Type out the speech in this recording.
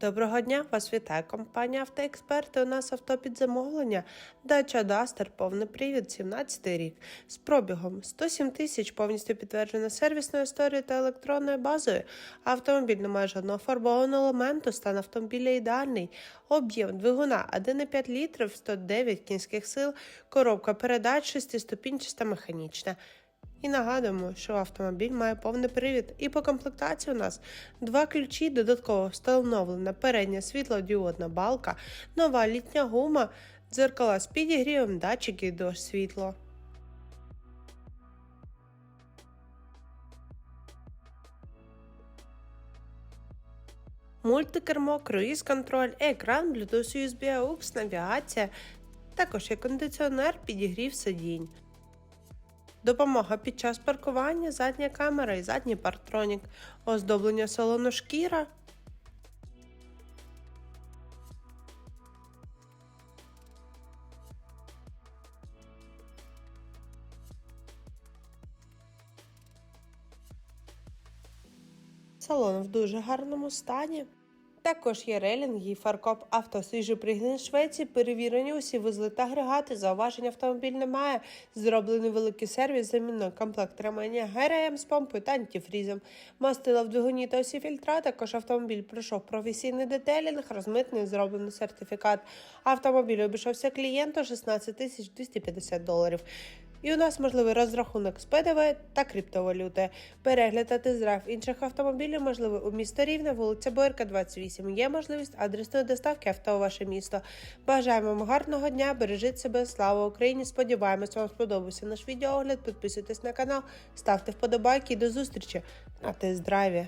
Доброго дня, вас вітає компанія Автоексперти. У нас авто під замовлення. Дача Дастер, повний привід, 17 рік. З пробігом 107 тисяч, повністю підтверджена сервісною історією та електронною базою. Автомобіль не має жодного фарбованого елементу, стан автомобіля ідеальний. Об'єм двигуна 1,5 літрів, 109 кінських сил, коробка передач, шестиступінчаста механічна. І нагадуємо, що автомобіль має повний привід. І по комплектації у нас два ключі, додатково встановлена передня світлодіодна балка, нова літня гума, дзеркала з підігрівом, датчики до світло. Мультикермо, круїз-контроль, екран, Bluetooth USB AUX, навігація, також є кондиціонер, підігрів сидінь. Допомога під час паркування, задня камера і задній партронік, оздоблення салону шкіра. Салон в дуже гарному стані. Також є релінги і фаркоп авто свіжий пригін Швеції, перевірені усі вузли та агрегати, зауважень автомобіль немає. Зроблений великий сервіс, замінно комплект тримання ГРМ з помпою та антифрізом. Мастила в двигуні та усі фільтра. Також автомобіль пройшов професійний детелінг, розмитний, зроблений сертифікат. Автомобіль обійшовся клієнту 16 тисяч 250 доларів. І у нас можливий розрахунок з ПДВ та криптовалюти. Перегляд та тест-драйв інших автомобілів можливий у місто Рівне, вулиця Бойка, 28. Є можливість адресної доставки авто у ваше місто. Бажаємо вам гарного дня, бережіть себе, слава Україні! Сподіваємось, вам сподобався наш відеоогляд. Підписуйтесь на канал, ставте вподобайки і до зустрічі на тест-драйві.